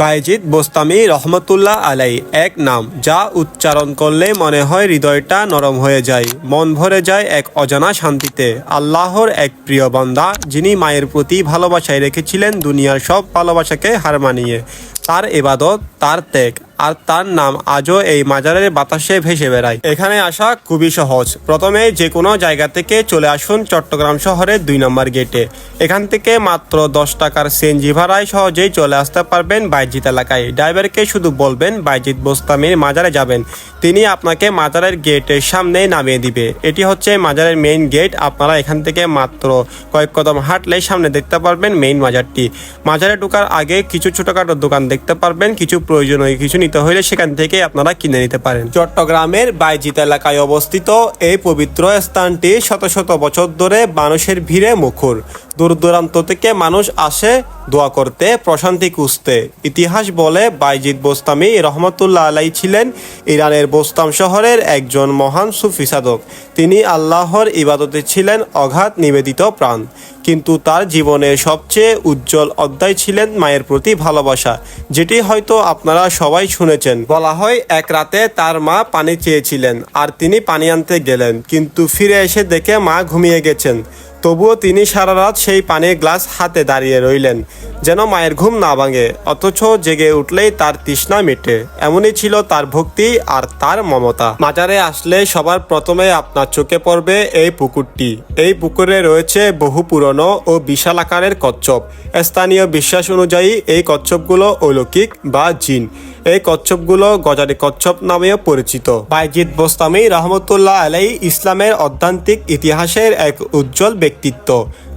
বাইজিদ বোস্তামি রহমতুল্লাহ আলাই এক নাম, যা উচ্চারণ করলে মনে হয় হৃদয়টা নরম হয়ে যায়, মন ভরে যায় এক অজানা শান্তিতে। আল্লাহর এক প্রিয় বান্দা, যিনি মায়ের প্রতি ভালোবাসায় রেখেছিলেন দুনিয়ার সব ভালোবাসাকে হার মানিয়ে। তার এবাদত, তার ত্যাগ আর তার নাম আজও এই মাজারের বাতাসে ভেসে বেড়ায়। এখানে আসা খুবই সহজ। প্রথমে যে কোনো জায়গা থেকে চলে আসুন চট্টগ্রাম শহরের দুই নম্বর গেটে। এখান থেকে মাত্র দশ টাকার সিএনজি ভাড়ায় সহজেই চলে আসতে পারবেন বাইজিৎ এলাকায়। ড্রাইভারকে শুধু বলবেন বাইজিৎ বোস্তামির মাজারে যাবেন। তিনি আপনাকে মাজারের গেটের সামনে নামিয়ে দিবে। এটি হচ্ছে মাজারের মেইন গেট আপনারা এখান থেকে মাত্র কয়েক কদম হাঁটলে সামনে দেখতে পারবেন মেইন মাজারটি। মাজারে ঢোকার আগে কিছু ছোটখাটো দোকান দেখতে পারবেন। কিছু প্রয়োজনীয় কিছু নিতে হলে সেখান থেকে আপনারা কিনে নিতে পারেন। চট্টগ্রামের বাইজিত এলাকায় অবস্থিত এই পবিত্র স্থানটি শত শত বছর ধরে মানুষের ভিড়ে মুখর। দূর দূরান্ত থেকে মানুষ আসে দোয়া করতে, প্রশান্তি খুঁজতে। ইতিহাস বলে, বাইজিদ বোস্তামি রহমতুল্লাহ আলাই ছিলেন ইরানের বোস্তাম শহরের একজন মহান সুফি সাধক। তিনি আল্লাহর ইবাদতে ছিলেন অগাধ নিবেদিত প্রাণ। কিন্তু তার জীবনের সবচেয়ে উজ্জ্বল অধ্যায় ছিলেন মায়ের প্রতি ভালোবাসা, যেটি হয়তো আপনারা সবাই শুনেছেন। বলা হয়, এক রাতে তার মা পানি চেয়েছিলেন, আর তিনি পানি আনতে গেলেন, কিন্তু ফিরে এসে দেখে মা ঘুমিয়ে গেছেন। তবুও তিনি সারা রাত সেই পানির গ্লাস হাতে দাঁড়িয়ে রইলেন, যেন মায়ের ঘুম না ভাঙে, অথচ জেগে উঠলেই তার তৃষ্ণা মেটে। এমনই ছিল তার ভক্তি আর তার মমতা। মাজারে আসলে সবার প্রথমে আপনার চোখে পড়বে এই পুকুরটি। এই পুকুরে রয়েছে বহু পুরনো ও বিশাল আকারের কচ্ছপ। স্থানীয় বিশ্বাস অনুযায়ী এই কচ্ছপগুলো অলৌকিক বা জিন। এই কচ্ছপগুলো গজারি কচ্ছপ নামেও পরিচিত। বাইজিদ বোস্তামি রহমতুল্লাহ আলাই ইসলামের অধ্যান্তিক ইতিহাসের এক উজ্জ্বল ব্যক্তিত্ব।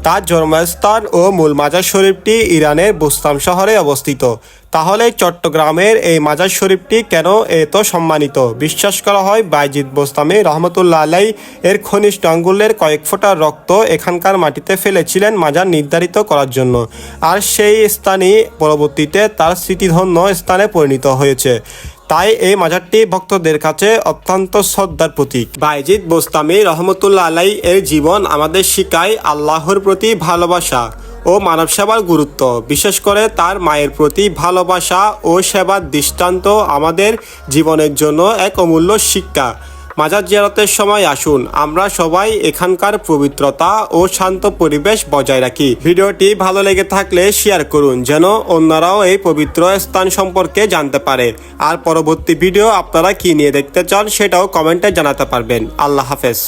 তার জন্মস্থান ও মূল মাজার শরীফটি ইরানের বুস্তাম শহরে অবস্থিত। তাহলে চট্টগ্রামের এই মাজার শরীফটি কেন এত সম্মানিত? বিশ্বাস করা হয় বাইজিদ বোস্তামি রহমতুল্লাহ আলাই এর ঘনিষ্ঠ আঙ্গুলের কয়েক ফোঁটা রক্ত এখানকার মাটিতে ফেলেছিলেন মাজার নির্ধারিত করার জন্য। আর সেই স্থানই পরবর্তীতে তার স্মৃতিধন্য স্থানে পরিণত হয়েছে। তাই এই মাজারটি ভক্তদের কাছে অত্যন্ত শ্রদ্ধার প্রতীক। বাইজিদ বোস্তামি রহমতুল্লাহ আলাই এর জীবন আমাদের শিকায় আল্লাহর প্রতি ভালোবাসা ও মানব সেবার গুরুত্ব। বিশেষ করে তার মায়ের প্রতি ভালোবাসা ও সেবার দৃষ্টান্ত আমাদের জীবনের জন্য এক অমূল্য শিক্ষা। মাজার জিয়ারতের সময় আসুন। আমরা সবাই এখানকার পবিত্রতা ও শান্ত পরিবেশ বজায় রাখি। ভিডিওটি ভালো লেগে থাকলে শেয়ার করুন যেন অন্যরাও এই পবিত্র স্থান সম্পর্কে জানতে পারে। আর পরবর্তী ভিডিও আপনারা কি নিয়ে দেখতে চান সেটাও কমেন্টে জানাতে পারবেন। আল্লাহ হাফেজ।